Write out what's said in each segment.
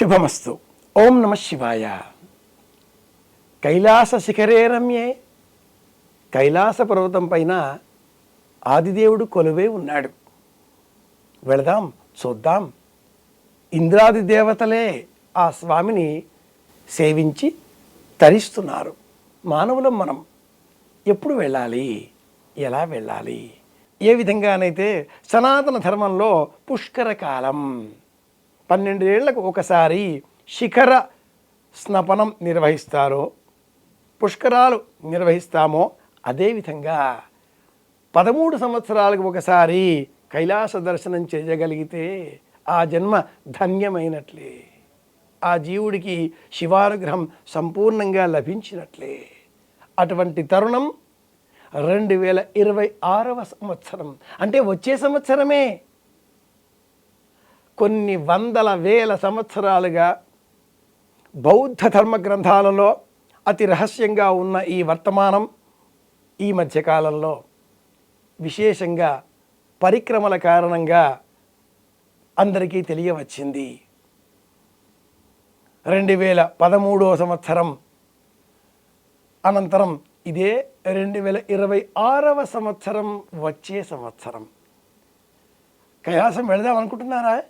శుభమస్తు. ఓం నమ శివాయ. కైలాస శిఖరే రమ్యే. కైలాస పర్వతం పైన ఆదిదేవుడు కొలువే ఉన్నాడు. వెళదాం చూద్దాం. ఇంద్రాది దేవతలే ఆ స్వామిని సేవించి తరిస్తున్నారు. మానవులం మనం. ఎప్పుడు వెళ్ళాలి? ఎలా వెళ్ళాలి? ఏ విధంగానైతే సనాతన ధర్మంలో పుష్కర కాలం. పన్నెండేళ్ళకు ఒకసారి శిఖర స్నపనం నిర్వహిస్తారో పుష్కరాలు నిర్వహిస్తామో అదేవిధంగా పదమూడు సంవత్సరాలకు ఒకసారి కైలాస దర్శనం చేయగలిగితే ఆ జన్మ ధన్యమైనట్లే. ఆ జీవుడికి శివానుగ్రహం సంపూర్ణంగా లభించినట్లే. అటువంటి తరుణం రెండు వేల ఇరవై ఆరవ సంవత్సరం. అంటే వచ్చే సంవత్సరమే కొన్ని వందల వేల సంవత్సరాలుగా బౌద్ధ ధర్మ గ్రంథాలలో అతి రహస్యంగా ఉన్న ఈ వర్తమానం ఈ మధ్యకాలంలో విశేషంగా పరిక్రమల కారణంగా అందరికీ తెలియవచ్చింది. రెండు వేల పదమూడవ సంవత్సరం అనంతరం ఇదే రెండు వేల ఇరవై ఆరవ సంవత్సరం వచ్చే సంవత్సరం. కైలాసం వెళదాం అనుకుంటున్నారా?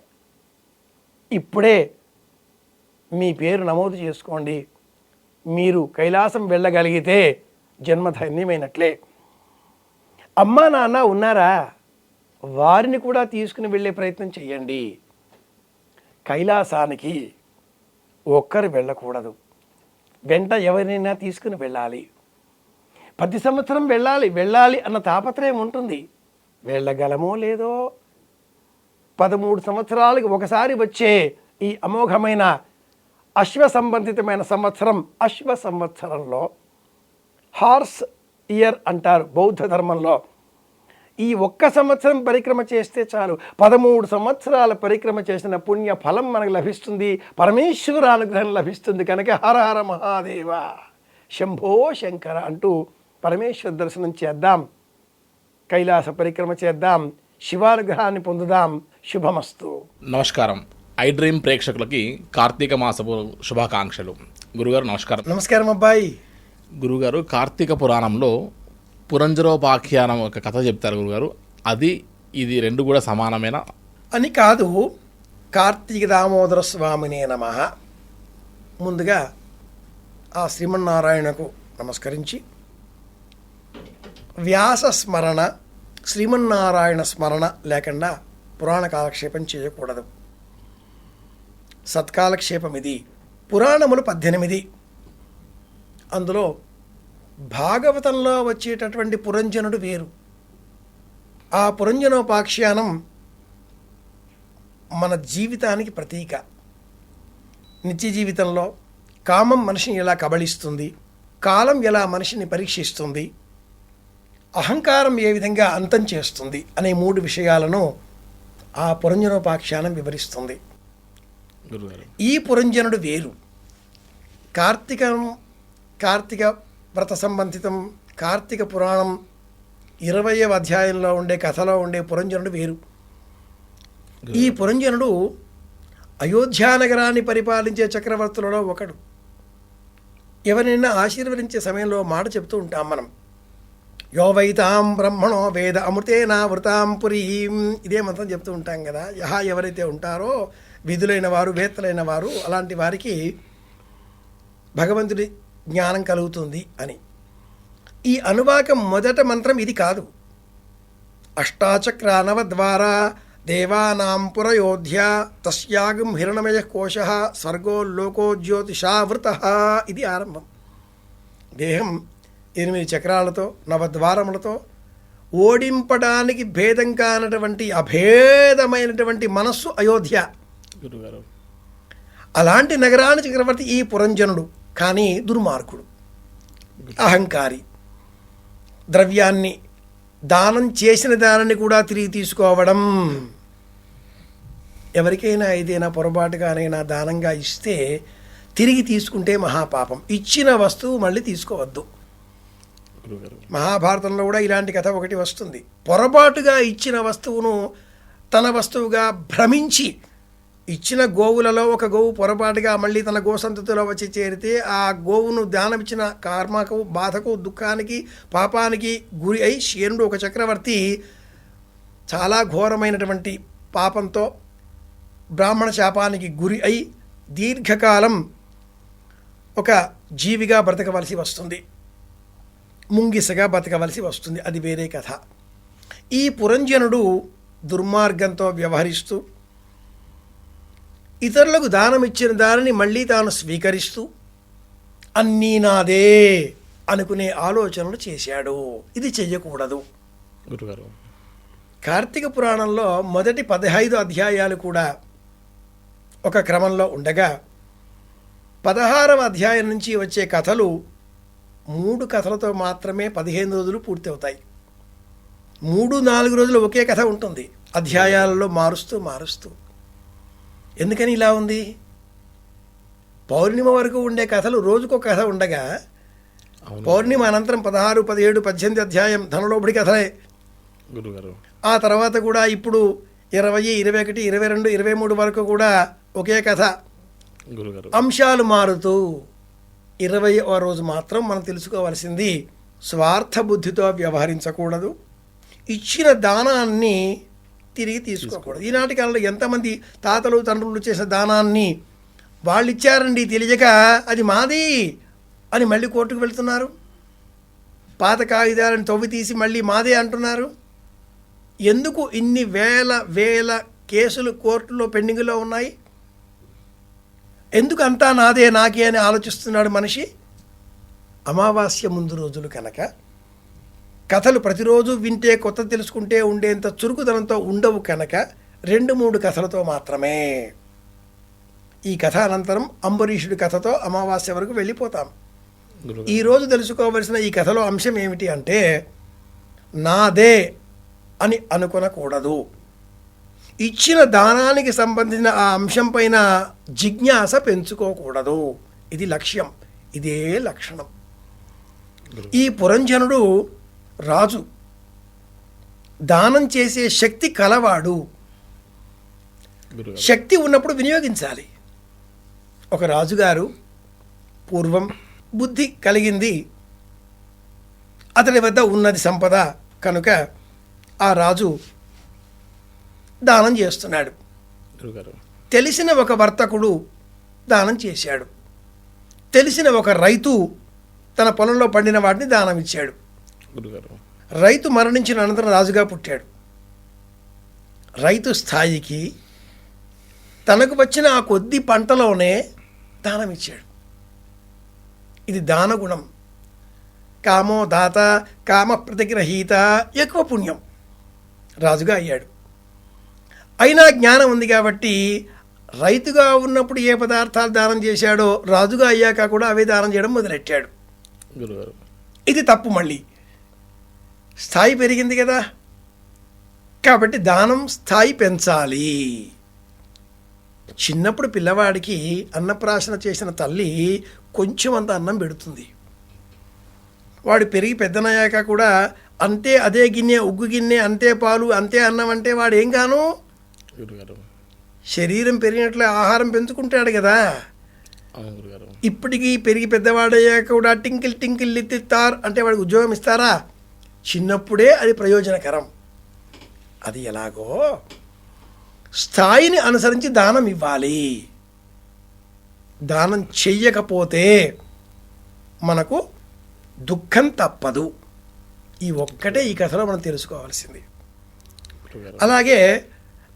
ఇప్పుడే మీ పేరు నమోదు చేసుకోండి. మీరు కైలాసం వెళ్ళగలిగితే జన్మధన్యమైనట్లే అమ్మా నాన్న ఉన్నారా? వారిని కూడా తీసుకుని వెళ్ళే ప్రయత్నం చేయండి కైలాసానికి ఒక్కరు వెళ్ళకూడదు. వెంట ఎవరినైనా తీసుకుని వెళ్ళాలి. ప్రతి సంవత్సరం వెళ్ళాలి వెళ్ళాలి అన్న తాపత్రయం ఉంటుంది. వెళ్ళగలమో లేదో పదమూడు సంవత్సరాలకు ఒకసారి వచ్చే ఈ అమోఘమైన అశ్వ సంబంధితమైన సంవత్సరం అశ్వ సంవత్సరంలో హార్స్ ఇయర్ అంటారు బౌద్ధ ధర్మంలో. ఈ ఒక్క సంవత్సరం పరిక్రమ చేస్తే చాలు. పదమూడు సంవత్సరాల పరిక్రమ చేసిన పుణ్య ఫలం మనకు లభిస్తుంది. పరమేశ్వర అనుగ్రహం లభిస్తుంది కనుక హర హర మహాదేవ శంభో శంకర అంటూ పరమేశ్వర దర్శనం చేద్దాం. కైలాస పరిక్రమ చేద్దాం. శివానుగ్రహాన్ని పొందుదాం. శుభమస్తు. నమస్కారం. ఐ డ్రీమ్ ప్రేక్షకులకి కార్తీక మాసపు శుభాకాంక్షలు. గురుగారు నమస్కారం. నమస్కారం అబ్బాయి. గురుగారు కార్తీక పురాణంలో పురంజరోపాఖ్యానం ఒక కథ చెప్తారు గురుగారు. అది ఇది రెండు కూడా సమానమైన? అని కాదు. కార్తీక దామోదర స్వామినే నమ. ముందుగా ఆ శ్రీమన్నారాయణకు నమస్కరించి వ్యాస స్మరణ శ్రీమన్నారాయణ స్మరణ లేకుండా పురాణ కాలక్షేపం చేయకూడదు. సత్కాలక్షేపం ఇది. పురాణములు పద్దెనిమిది. అందులో భాగవతంలో వచ్చేటటువంటి పురంజనుడు వేరు. ఆ పురంజనోపాఖ్యానం మన జీవితానికి ప్రతీక. నిత్య జీవితంలో కామం మనిషిని ఎలా కబళిస్తుంది? కాలం ఎలా మనిషిని పరీక్షిస్తుంది? అహంకారం ఏ విధంగా అంతం చేస్తుంది అనే మూడు విషయాలను ఆ పురంజనోపాఖ్యానం వివరిస్తుంది. ఈ పురంజనుడు వేరు. కార్తీకం కార్తీక వ్రత సంబంధితం కార్తీక పురాణం ఇరవయవ అధ్యాయంలో ఉండే కథలో ఉండే పురంజనుడు వేరు. ఈ పురంజనుడు అయోధ్యానగరాన్ని పరిపాలించే చక్రవర్తులలో ఒకడు. ఎవరైనా ఆశీర్వదించే సమయంలో మాట చెప్తూ ఉంటాం మనం. యో వైతాం బ్రహ్మణో వేద అమృతేనా వృతాం పురీం. ఇదే మంత్రం చెప్తూ ఉంటాం కదా. యహ ఎవరైతే ఉంటారో విధులైన వారు వేత్తలైన వారు అలాంటి వారికి భగవంతుడి జ్ఞానం కలుగుతుంది అని. ఈ అనువాకం మొదట మంత్రం ఇది కాదు. అష్టాచక్రానవ ద్వారా దేవానాం పురయోధ్య తస్యాగం హిరణమయ కోశ స్వర్గో లోకో జ్యోతిషావృత ఇది ఆరంభం. దేహం ఎనిమిది చక్రాలతో నవద్వారములతో ఓడింపడానికి భేదం కానటువంటి అభేదమైనటువంటి మనస్సు అయోధ్య. గురుగారు. అలాంటి నగరాన్ని చక్రవర్తి ఈ పురంజనుడు కానీ దుర్మార్గుడు అహంకారి. ద్రవ్యాన్ని దానం చేసిన దానిని కూడా తిరిగి తీసుకోవడం. ఎవరికైనా ఏదైనా పొరపాటుగానైనా దానంగా ఇస్తే తిరిగి తీసుకుంటే మహాపాపం. ఇచ్చిన వస్తువు మళ్ళీ తీసుకోవద్దు. మహాభారతంలో కూడా ఇలాంటి కథ ఒకటి వస్తుంది. పొరపాటుగా ఇచ్చిన వస్తువును తన వస్తువుగా భ్రమించి ఇచ్చిన గోవులలో ఒక గోవు పొరపాటుగా మళ్ళీ తన గోసంతతిలో వచ్చి చేరితే ఆ గోవును దానమిచ్చిన కర్మకు బాధకు దుఃఖానికి పాపానికి గురి అయి శేనుడు ఒక చక్రవర్తి చాలా ఘోరమైనటువంటి పాపంతో బ్రాహ్మణ శాపానికి గురి అయి దీర్ఘకాలం ఒక జీవిగా బ్రతకవలసి వస్తుంది. ముంగిసగా బతకవలసి వస్తుంది. అది వేరే కథ. ఈ పురంజనుడు దుర్మార్గంతో వ్యవహరిస్తూ ఇతరులకు దానం ఇచ్చిన దానిని మళ్ళీ తాను స్వీకరిస్తూ అన్నీ నాదే అనుకునే ఆలోచనలు చేశాడు. ఇది చెయ్యకూడదు. గురుగారు. కార్తీక పురాణంలో మొదటి పదహైదు అధ్యాయాలు కూడా ఒక క్రమంలో ఉండగా పదహారవ అధ్యాయం నుంచి వచ్చే కథలు మూడు కథలతో మాత్రమే పదిహేను రోజులు పూర్తి అవుతాయి మూడు నాలుగు రోజులు ఒకే కథ ఉంటుంది. అధ్యాయాలలో మారుస్తూ మారుస్తూ. ఎందుకని ఇలా ఉంది? పౌర్ణిమ వరకు ఉండే కథలు రోజుకో కథ ఉండగా పౌర్ణిమ అనంతరం పదహారు పదిహేడు పద్దెనిమిది అధ్యాయం ధనలోబడి కథలే. గురుగారు. ఆ తర్వాత కూడా ఇప్పుడు ఇరవై ఇరవై ఒకటి ఇరవై రెండు ఇరవై మూడు వరకు కూడా ఒకే కథ. గురుగారు. అంశాలు మారుతూ ఇరవై రోజు మాత్రం మనం తెలుసుకోవాల్సింది స్వార్థ బుద్ధితో వ్యవహరించకూడదు. ఇచ్చిన దానాన్ని తిరిగి తీసుకోకూడదు. ఈనాటి కాలంలో ఎంతమంది తాతలు తండ్రులు చేసిన దానాన్ని వాళ్ళు ఇచ్చారండి తెలియక అది మాది అని మళ్ళీ కోర్టుకు వెళ్తున్నారు. పాత కాగితాలను తవ్వి తీసి మళ్ళీ మాదే అంటున్నారు. ఎందుకు ఇన్ని వేల వేల కేసులు కోర్టులో పెండింగ్లో ఉన్నాయి? ఎందుకు అంతా నాదే నాకే అని ఆలోచిస్తున్నాడు మనిషి? అమావాస్య ముందు రోజులు కనుక కథలు ప్రతిరోజు వింటే కొత్త తెలుసుకుంటే ఉండేంత చురుకుదనంతో ఉండవు కనుక రెండు మూడు కథలతో మాత్రమే. ఈ కథ అనంతరం అంబరీషుడి కథతో అమావాస్య వరకు వెళ్ళిపోతాం. ఈరోజు తెలుసుకోవలసిన ఈ కథలో అంశం ఏమిటి అంటే నాదే అని అనుకొనకూడదు. ఇచ్చిన దానానికి సంబంధించిన ఆ అంశం పైన జిజ్ఞాస పెంచుకోకూడదు. ఇది లక్ష్యం. ఇదే లక్షణం. ఈ పురంజనుడు రాజు. దానం చేసే శక్తి కలవాడు. శక్తి ఉన్నప్పుడు వినియోగించాలి. ఒక రాజుగారు పూర్వం బుద్ధి కలిగింది. అతని వద్ద ఉన్నది సంపద. కనుక ఆ రాజు దానం చేస్తున్నాడు. తెలిసిన ఒక వర్తకుడు దానం చేశాడు. తెలిసిన ఒక రైతు తన పొలంలో పండిన వాటిని దానం ఇచ్చాడు. గురుగారు. రైతు మరణించిన అనంతరం రాజుగా పుట్టాడు. రైతు స్థాయికి తనకు వచ్చిన ఆ కొద్ది పంటలోనే దానం ఇచ్చాడు. ఇది దానగుణం కామో దాత కామ ప్రతిగ్రహీత ఎక్కువ పుణ్యం. రాజుగా అయ్యాడు. అయినా జ్ఞానం ఉంది కాబట్టి రైతుగా ఉన్నప్పుడు ఏ పదార్థాలు దానం చేశాడో రాజుగా అయ్యాక కూడా అవే దానం చేయడం మొదలెట్టాడు. ఇది తప్పు మళ్ళీ. స్థాయి పెరిగింది కదా. కాబట్టి దానం స్థాయి పెంచాలి. చిన్నప్పుడు పిల్లవాడికి అన్నప్రాశన చేసిన తల్లి కొంచెం అంత అన్నం పెడుతుంది. వాడు పెరిగి పెద్దనయ్యాక కూడా అంతే అదే గిన్నె ఉగ్గు గిన్నె అంతే పాలు అంతే అన్నం అంటే వాడు ఏం గాను గురుగారు. శరీరం పెరిగినట్లే ఆహారం పెంచుకుంటాడు కదా. ఇప్పటికీ పెరిగి పెద్దవాడయ్యాక కూడా టింకిల్ టింకిల్ లిత్తిస్తారు అంటే వాడికి ఉద్యోగం ఇస్తారా? చిన్నప్పుడే అది ప్రయోజనకరం. అది ఎలాగో స్థాయిని అనుసరించి దానం ఇవ్వాలి. దానం చెయ్యకపోతే మనకు దుఃఖం తప్పదు. ఈ ఒక్కటే ఈ కథలో మనం తెలుసుకోవాల్సింది. అలాగే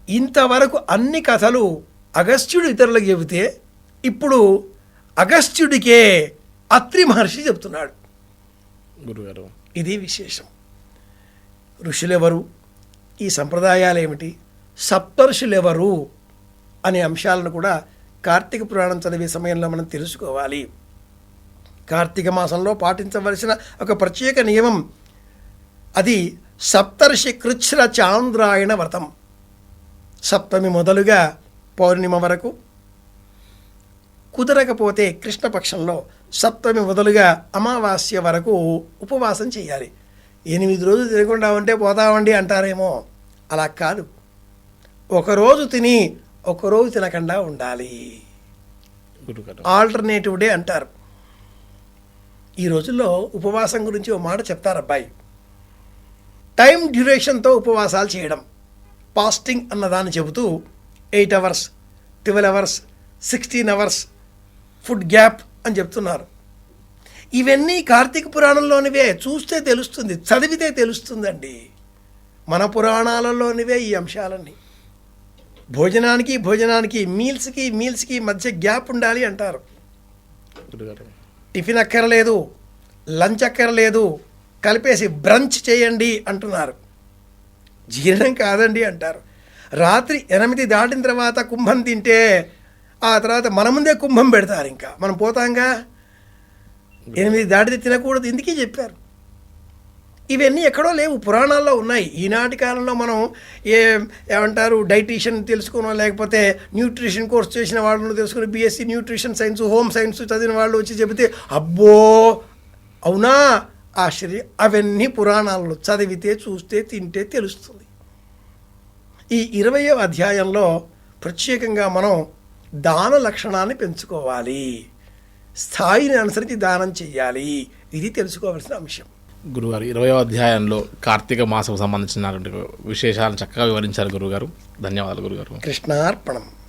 ఇంతవరకు అన్ని కథలు అగస్త్యుడు ఇతరులకు చెబితే ఇప్పుడు అగస్త్యుడికే అత్రి మహర్షి చెప్తున్నాడు. గురుగారు. ఇది విశేషం. ఋషులెవరు? ఈ సంప్రదాయాలు ఏమిటి సప్తఋషులెవరు? అనే అంశాలను కూడా కార్తీక పురాణం చదివే సమయంలో మనం తెలుసుకోవాలి. కార్తీక మాసంలో పాటించవలసిన ఒక ప్రత్యేక నియమం అది సప్తర్షి కృచ్ఛ్ర చాంద్రాయణ వ్రతం. సప్తమి మొదలుగా పౌర్ణిమ వరకు. కుదరకపోతే కృష్ణపక్షంలో సప్తమి మొదలుగా అమావాస్య వరకు ఉపవాసం చేయాలి. ఎనిమిది రోజులు తినకుండా ఉంటే పోతామండి అంటారేమో. అలా కాదు. ఒకరోజు తిని ఒకరోజు తినకుండా ఉండాలి. ఆల్టర్నేటివ్ డే అంటారు. ఈ రోజుల్లో ఉపవాసం గురించి ఓ మాట చెప్తారు అబ్బాయి. టైం డ్యూరేషన్తో ఉపవాసాలు చేయడం. పాస్టింగ్ అన్నదాన్ని చెబుతూ eight hours twelve hours sixteen hours food gap అని చెప్తున్నారు. ఇవన్నీ కార్తీక పురాణంలోనివే. చూస్తే తెలుస్తుంది చదివితే తెలుస్తుందండి. మన పురాణాలలోనివే ఈ అంశాలన్నీ. భోజనానికి భోజనానికి మీల్స్కి మీల్స్కి మధ్య గ్యాప్ ఉండాలి అంటారు. టిఫిన్ అక్కర్లేదు లంచ్ అక్కర్లేదు కలిపేసి బ్రంచ్ చేయండి అంటున్నారు. జీర్ణం కాదండి అంటారు. రాత్రి ఎనిమిది దాటిన తర్వాత కుంభం తింటే ఆ తర్వాత మన ముందే కుంభం పెడతారు ఇంకా. మనం పోతాంగా? ఎనిమిది దాటితే తినకూడదు ఎందుకే చెప్పారు. ఇవన్నీ ఎక్కడో లేవు పురాణాల్లో ఉన్నాయి. ఈనాటి కాలంలో మనం ఏ ఏమంటారు డైటీషియన్ తెలుసుకునో లేకపోతే న్యూట్రిషన్ కోర్స్ చేసిన వాళ్ళను తెలుసుకుని BSc nutrition science home science చదివిన వాళ్ళు వచ్చి చెబితే అబ్బో! అవునా? ఆశ్చర్యం అవన్నీ పురాణాలలో చదివితే చూస్తే తింటే తెలుస్తుంది. ఈ ఇరవయో అధ్యాయంలో ప్రత్యేకంగా మనం దాన లక్షణాన్ని పెంచుకోవాలి. స్థాయిని అనుసరించి దానం చెయ్యాలి. ఇది తెలుసుకోవాల్సిన అంశం. గురుగారు ఇరవయో అధ్యాయంలో కార్తీక మాసం సంబంధించినటువంటి విశేషాలను చక్కగా వివరించారు గురుగారు. ధన్యవాదాలు గురుగారు. కృష్ణార్పణం.